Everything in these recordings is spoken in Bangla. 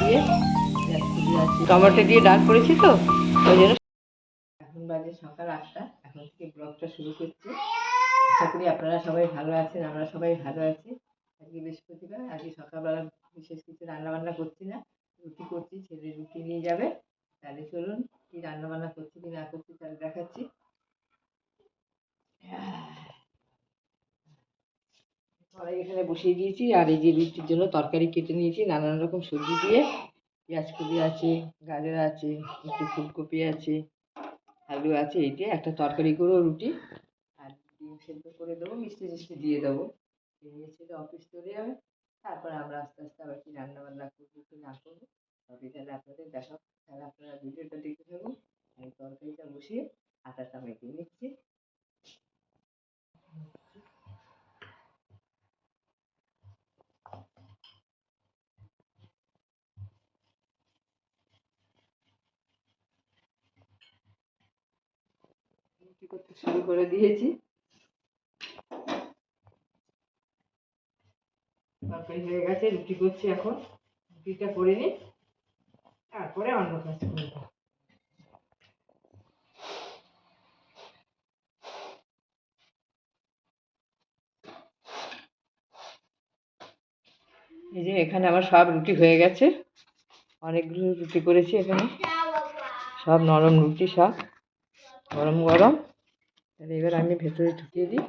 দিয়ে টমেটো দিয়ে ডাল করেছি তো, ওই জন্য এখন বাজে সকাল আটটা, এখন থেকে ব্লগটা শুরু করছি। আশা করি আপনারা সবাই ভালো আছেন, আমরা সবাই ভালো আছি। আজকে বৃহস্পতিবার, আজকে সকালবেলা বিশেষ কিছু রান্নাবান্না করছি না, রুটি করছি, ছেলে রুটি নিয়ে যাবে। তাহলে চলুন কি রান্নাবান্না করছি কি না করছি তাহলে দেখাচ্ছি। কড়াই এখানে বসিয়ে দিয়েছি আর এই যে রুটির জন্য তরকারি কেটে নিয়েছি, নানান রকম সবজি দিয়ে। পেঁয়াজ কপি আছে, গাজর আছে, একটু ফুলকপি আছে, আলু আছে, এই দিয়ে একটা তরকারি করব রুটি। আর ডিম সেদ্ধ করে দেবো, মিষ্টি মিষ্টি দিয়ে দেবো। নিয়ে ছেলে অফিস চলে যাবে। তারপর আমরা আস্তে আস্তে আবার কি রান্না বান্না করব, কি না করব তবে তাহলে আপনাদের দেখাবো। তাহলে আপনারা ভিডিওটা দেখতে থাকুন। আমি তরকারিটা বসিয়ে আটাটা মেখে নিচ্ছি রুটি করতে শুরু করে দিয়েছি। তরকারি হয়ে গেছে, রুটি করছি এখন। রুটিটা করে নিই, তারপরে অন্য কাজ করব। এই যে এখানে আমার সব রুটি হয়ে গেছে। অনেকগুলো রুটি করেছি এখানে। সব নরম রুটি, সব। গরম গরম। তাহলে এবার আমি ভেতরে ঢুকিয়ে দিই।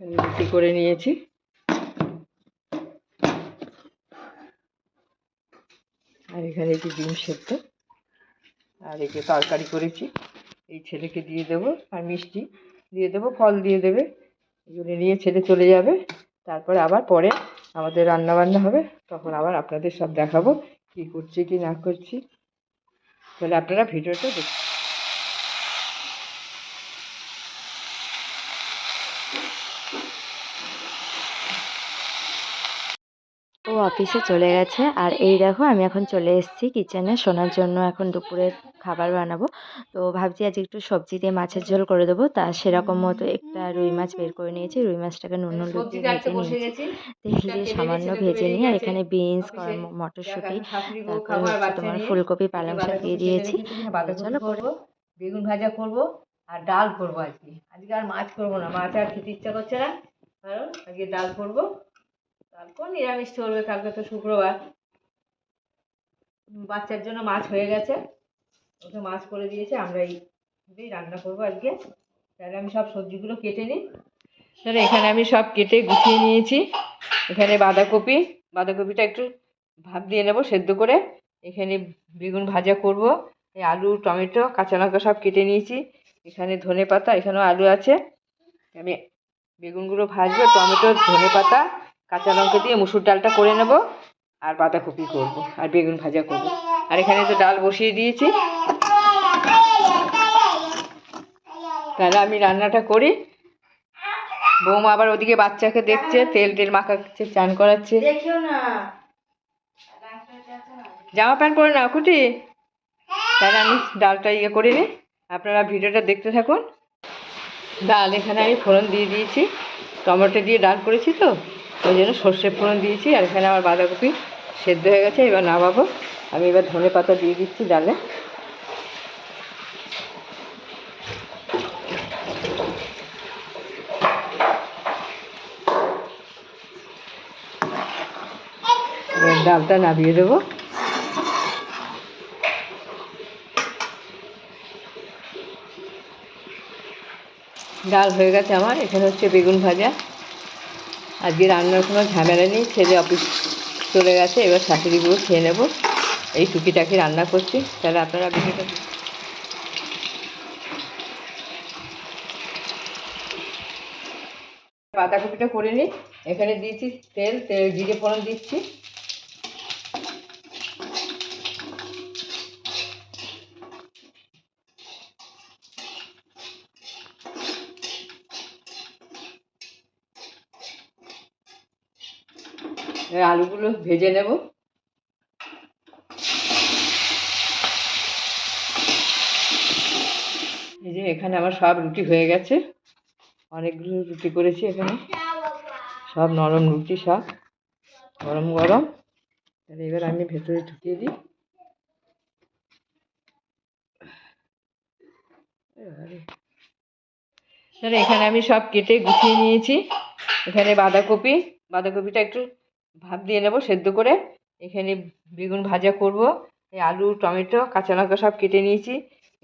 রুটি করে নিয়েছি। আর এখানে যে ডিম সেদ্ধ। আর যে তরকারি করেছি, এই ছেলেকে দিয়ে দেবো আর মিষ্টি দিয়ে দেবো, ফল দিয়ে দেবে। এগুলো নিয়ে ছেলে চলে যাবে। তারপরে আবার পরে আমাদের রান্না বান্না হবে। তখন আবার আপনাদের সব দেখাবো কী করছি কি না করছি? তাহলে আপনারা ভিডিওটা দেখুন। অফিসে চলে গেছে। আর এই দেখো আমি এখন চলে এসেছি কিচেনে শোনার জন্য এখন দুপুরের খাবার বানাবো। তো ভাবছি আজ একটু সবজি দিয়ে মাছের ঝোল করে দেবো। তা সেরকম মতো একটা রুই মাছ বের করে নিয়েছি। রুই মাছটাকে নুন হলুদ দিয়ে ভেজে নিয়েছি। তেল দিয়ে সামান্য ভেজে নিয়ে আর এখানে বিনস মটরশুঁটি তারপরে হচ্ছে তোমার ফুলকপি পালং শাক দিয়ে দিয়েছি। চলো বেগুন ভাজা করব আর ডাল করব আজকে। আজকে আর মাছ করব না মাছ আর খেতে ইচ্ছা করছে না। কারণ আজকে ডাল করব। তারপর নিরামিষ চলবে, কালকে তো শুক্রবার। বাচ্চার জন্য মাছ হয়ে গেছে। ওকে মাছ করে দিয়েছে, আমরা এই রান্না করব আজকে। তাহলে আমি সব সবজিগুলো কেটে নিই। তাহলে এখানে আমি সব কেটে গুছিয়ে নিয়েছি। এখানে বাঁধাকপি, বাঁধাকপিটা একটু ভাত দিয়ে নেব সেদ্ধ করে। এখানে বেগুন ভাজা করব, এই আলু, টমেটো, কাঁচা লঙ্কা সব কেটে নিয়েছি। এখানে ধনে পাতা এখানেও আলু আছে। আমি বেগুনগুলো ভাজবো, টমেটো ধনে পাতা কাঁচা লঙ্কা দিয়ে মুসুর ডালটা করে নেব আর বাঁধাকপি করব আর বেগুন ভাজা করব। আর এখানে তো ডাল বসিয়ে দিয়েছি। তাহলে আমি রান্নাটা করি। বৌমা আবার ওদিকে বাচ্চাকে দেখছে তেল টেল মাখাচ্ছে চান করাচ্ছে। জামা প্যান্ট পরে না খুঁটি। তাহলে আমি ডালটা ইয়ে করে নিই। আপনারা ভিডিওটা দেখতে থাকুন। ডাল এখানে আমি ফোড়ন দিয়ে দিয়েছি। টমেটো দিয়ে ডাল করেছি তো। ওই জন্য সর্ষে ফোড়ন দিয়েছি আর এখানে আমার বাঁধাকপি সেদ্ধ হয়ে গেছে, এবার নামাবো। আমি এবার ধনে পাতা দিয়ে দিচ্ছি ডালে। ডালটা নামিয়ে দেবো। ডাল হয়ে গেছে আমার, এখানে হচ্ছে বেগুন ভাজা। আজকে রান্নার কোনো ঝামেলা নেই, ছেলে অফিস চলে গেছে, এবার শাশুড়িগুলো খেয়ে নেব। এই টুকিটাকি রান্না করছি। তাহলে আপনারা বাঁধাকপিটা করে নিই। এখানে দিয়েছি তেল তেল, জিরে ফোড়ন দিচ্ছি। আলুগুলো ভেজে নেব। এই যে এখানে আমার সব রুটি হয়ে গেছে। অনেকগুলো রুটি করেছি এখানে। সব নরম রুটি সব গরম গরম। তাহলে এবার আমি ভেতরে ঢুকিয়ে দিই। এখানে আমি সব কেটে গুছিয়ে নিয়েছি। এখানে বাঁধাকপি। বাঁধাকপিটা একটু ভাপ দিয়ে নেব, সেদ্ধ করে এখানে বেগুন ভাজা করব। এই আলু, টমেটো, কাঁচা লঙ্কা সব কেটে নিয়েছি।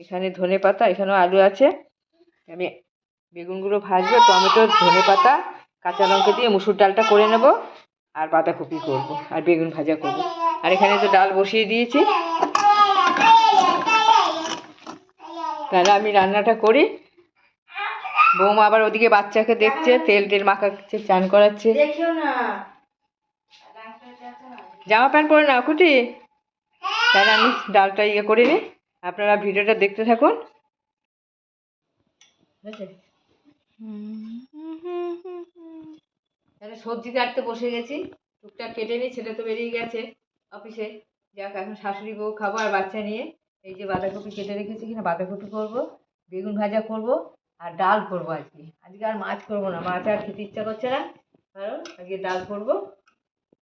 এখানে ধনে পাতা, এখানেও আলু আছে। আমি বেগুনগুলো ভাজবো, টমেটো, ধনে পাতা, কাঁচা লঙ্কা দিয়ে মুসুর ডালটা করে নেব আর বাঁধাকপি করব আর বেগুন ভাজা করব। আর এখানে তো ডাল বসিয়ে দিয়েছি। তাহলে আমি রান্নাটা করি। বৌমা আবার ওদিকে বাচ্চাকে দেখছে, তেল টেল মাখাচ্ছে, চান করাচ্ছে। না। জামা প্যান্ট পরে না কুটি তাহলে আমি ডালটা ইয়ে করে নিই। আপনারা ভিডিওটা দেখতে থাকুন। তাহলে সবজি কাটতে বসে গেছি। টুকটাক কেটে নিই, ছেলে তো বেরিয়ে গেছে অফিসে। যাক, এখন শাশুড়ি বউ খাব আর বাচ্চা নিয়ে। এই যে বাঁধাকপি কেটে রেখেছি কিনা, বাঁধাকপি করব, বেগুন ভাজা করব আর ডাল করব আজকে। আজকে আর মাছ করব না, মাছ আর খেতে ইচ্ছা করছে না। কারণ আজকে ডাল করব।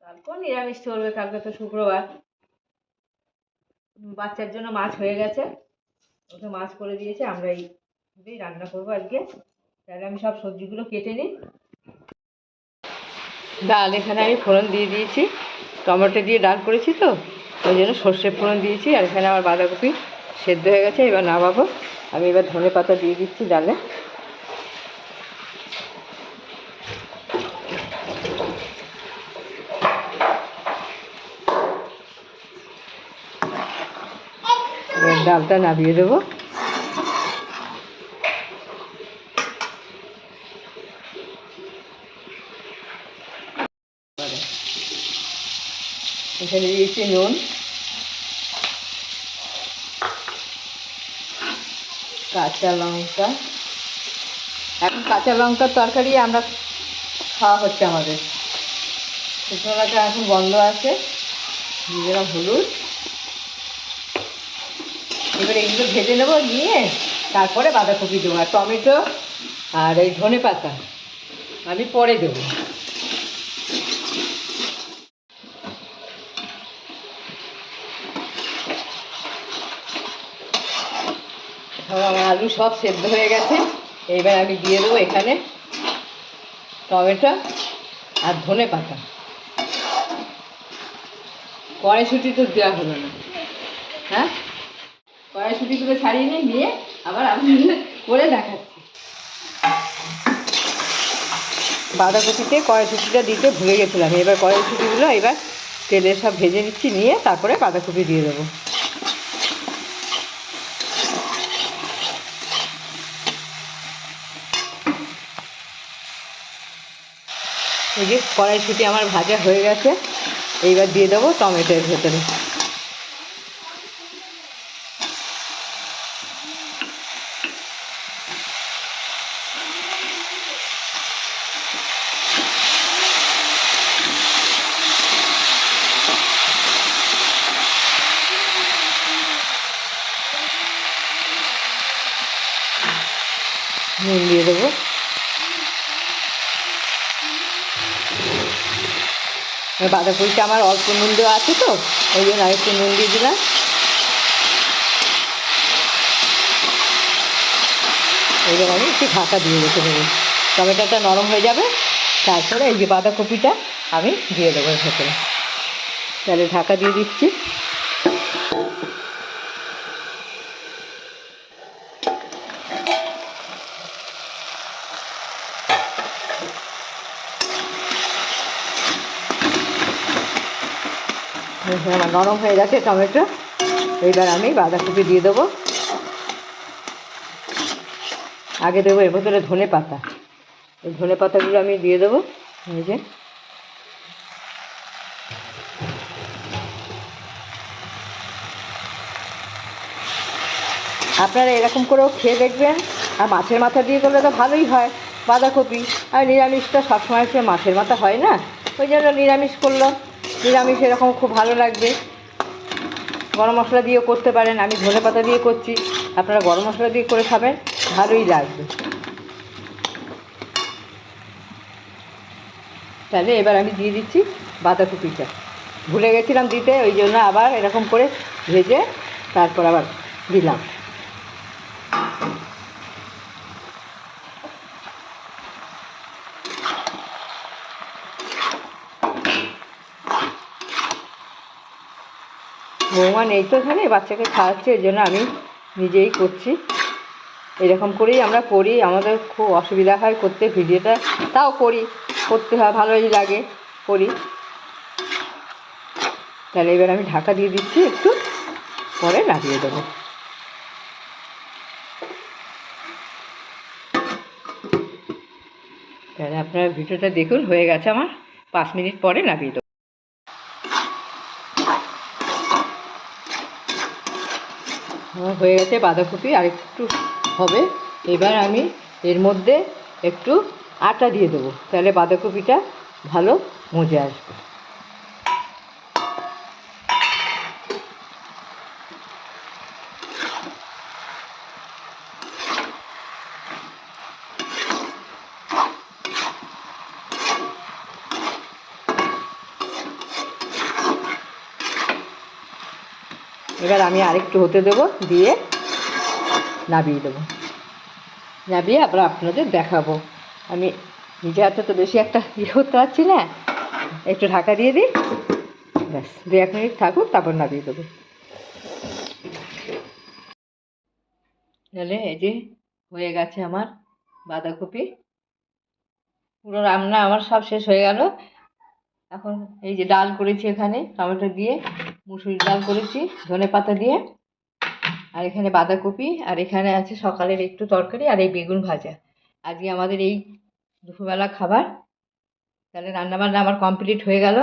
তারপর নিরামিষ চলবে, কালকে তো শুক্রবার। বাচ্চার জন্য মাছ হয়ে গেছে। ওকে মাছ করে দিয়েছে, আমরা এই রান্না করব আজকে। তাহলে আমি সব সবজিগুলো কেটে নিই। ডাল এখানে আমি ফোড়ন দিয়ে দিয়েছি। টমেটো দিয়ে ডাল করেছি তো, ওই জন্য সর্ষে ফোড়ন দিয়েছি। আর এখানে আমার বাঁধাকপি সেদ্ধ হয়ে গেছে, এবার নামাবো। আমি এবার ধনে পাতা দিয়ে দিচ্ছি ডালে। এবার ডালটা নামিয়ে দেবো। এখানে দিয়েছি নুন। কাঁচা লঙ্কা। এখন কাঁচা লঙ্কার তরকারি আমরা খাওয়া হচ্ছে আমাদের। শুকনো লঙ্কা এখন বন্ধ আছে। দিলাম হলুদ। এবার এগুলো ভেজে নেব, নিয়ে তারপরে বাঁধাকপি দেবো আর টমেটো আর এই ধনে পাতা। আমি পরে দেবো। আলু সব সেদ্ধ হয়ে গেছে। এইবার আমি দিয়ে দেবো এখানে টমেটো আর ধনে পাতা। কড়াইশুটি তো দেওয়া হলো না। হ্যাঁ? কড়াইশুটিগুলো ছাড়িয়ে নিয়ে নিয়ে আবার আমি করে দেখাচ্ছি। বাঁধাকপিতে কড়াইশুটিটা দিতে ভুলে গেছিলাম। এবার কড়াইশুটিগুলো এবার তেলে সব ভেজে নিচ্ছি, নিয়ে তারপরে বাঁধাকপি দিয়ে দেবো। এই যে কড়াইশুটি আমার ভাজা হয়ে গেছে। এইবার দিয়ে দেবো টমেটোর ভেতরে। নুন দিয়ে দেবো। বাঁধাকপিটা আমার অল্প নুন দেওয়া আছে তো, ওই জন্য আরেকটু নুন দিয়ে দিলাম। এবার আমি একটু ঢাকা দিয়ে রেখে দেবো। টমেটোটা নরম হয়ে যাবে, তারপরে এই যে বাঁধাকপিটা আমি দিয়ে দেবো ভেতরে। তাহলে ঢাকা দিয়ে দিচ্ছি। হ্যাঁ, আমার নরম হয়ে গেছে টমেটো। এইবার আমি বাঁধাকপি দিয়ে দেবো। আগে দেবো এর ভেতরে ধনে পাতা। এই ধনে পাতাগুলো আমি দিয়ে দেবো। এই যে। আপনারা এরকম করেও খেয়ে দেখবেন। আর মাছের মাথা দিয়ে করলে তো ভালোই হয় বাঁধাকপি। আর নিরামিষটা সবসময় সে মাছের মাথা হয় না। ওই জন্য নিরামিষ করল। নিরামিষ এরকম খুব ভালো লাগবে। গরম মশলা দিয়েও করতে পারেন, আমি ধনে পাতা দিয়ে করছি। আপনারা গরম মশলা দিয়ে করে খাবেন, ভালোই লাগবে। তাহলে এবার আমি দিয়ে দিচ্ছি বাঁধাকপিটা। ভুলে গেছিলাম দিতে, ওই জন্য আবার এরকম করে ভেজে তারপর আবার দিলাম। বৌমা নেই তো এখানে, বাচ্চাকে খাওয়াচ্ছে এই জন্য আমি নিজেই করছি। এরকম করেই আমরা করি, আমাদের খুব অসুবিধা হয় করতে, ভিডিওটা তাও করি, করতে হয়, ভালোই লাগে, করি। তাহলে এবার আমি ঢাকা দিয়ে দিচ্ছি, একটু পরে নামিয়ে দেবো। তাহলে আপনারা ভিডিওটা দেখুন, হয়ে গেছে আমার, পাঁচ মিনিট পরে নামিয়ে দেবো আমার হয়ে গেছে বাঁধাকপি, আর একটু হবে। এবার আমি এর মধ্যে একটু আটা দিয়ে দেবো, তাহলে বাঁধাকপিটা ভালো মজে আসবে। এবার আমি আরেকটু হতে দেবো, দিয়ে নাবিয়ে দেবো। নাবিয়ে আবার আপনাদের দেখাবো। আমি নিজে হাতে তো বেশি একটা ইয়ে করতে পারছি না। একটু ঢাকা দিয়ে দিই। ব্যাস দু এক মিনিট থাকুক, তারপর নাবিয়ে দেবো। তাহলে এই যে হয়ে গেছে আমার বাঁধাকপি। পুরো রান্না আমার সব শেষ হয়ে গেল। এখন এই যে ডাল করেছি এখানে, টমেটো দিয়ে, মুসুরির ডাল করেছি, ধনে পাতা দিয়ে, আর এখানে বাঁধাকপি, আর এখানে আছে সকালের একটু তরকারি আর এই বেগুন ভাজা। আজকে আমাদের এই দুপুরবেলা খাবার, তাহলে রান্নাবান্না আমার কমপ্লিট হয়ে গেল।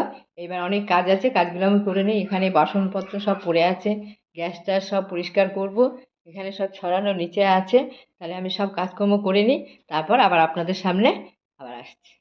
এবার অনেক কাজ আছে, কাজগুলো আমি করে নিই। এখানে বাসনপত্র সব পড়ে আছে, গ্যাস ট্যাস সব পরিষ্কার করব। এখানে সব ছড়ানো, নিচে আছে, তাহলে আমি সব কাজকর্ম করে নিই। তারপর আবার আপনাদের সামনে আবার আসছি।